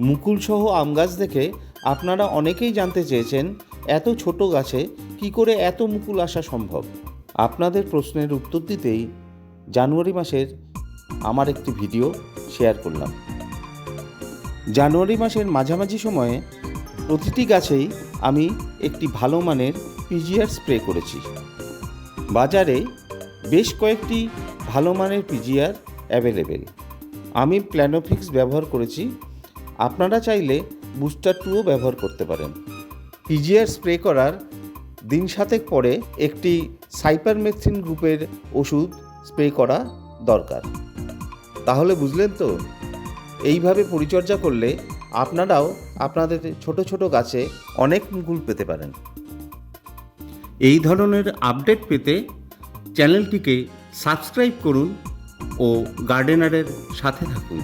মুকুলসহ আম গাছ দেখে আপনারা অনেকেই জানতে চেয়েছেন, এত ছোট গাছে কি করে এত মুকুল আসা সম্ভব? আপনাদের প্রশ্নের উত্তর দিতেই জানুয়ারি মাসের আমার একটি ভিডিও শেয়ার করলাম। জানুয়ারি মাসের মাঝামাঝি সময়ে প্রতিটি গাছেই আমি একটি ভালো মানের পিজিআর স্প্রে করেছি। বাজারে বেশ কয়েকটি ভালো মানের পিজিআর অ্যাভেলেবেল আমি প্ল্যানোফিক্স ব্যবহার করেছি আপনারা চাইলে বুস্টার টুও ব্যবহার করতে পারেন। পিজিআর স্প্রে করার দিন সাতেক পরে একটি সাইপারমেথ্রিন গ্রুপের ওষুধ স্প্রে করা দরকার। তাহলে বুঝলেন তো? এইভাবে পরিচর্যা করলে আপনারাও আপনাদের ছোট ছোট গাছে অনেক মুকুল পেতে পারেন। এই ধরনের আপডেট পেতে চ্যানেলটিকে সাবস্ক্রাইব করুন ও গার্ডেনারের সাথে থাকুন।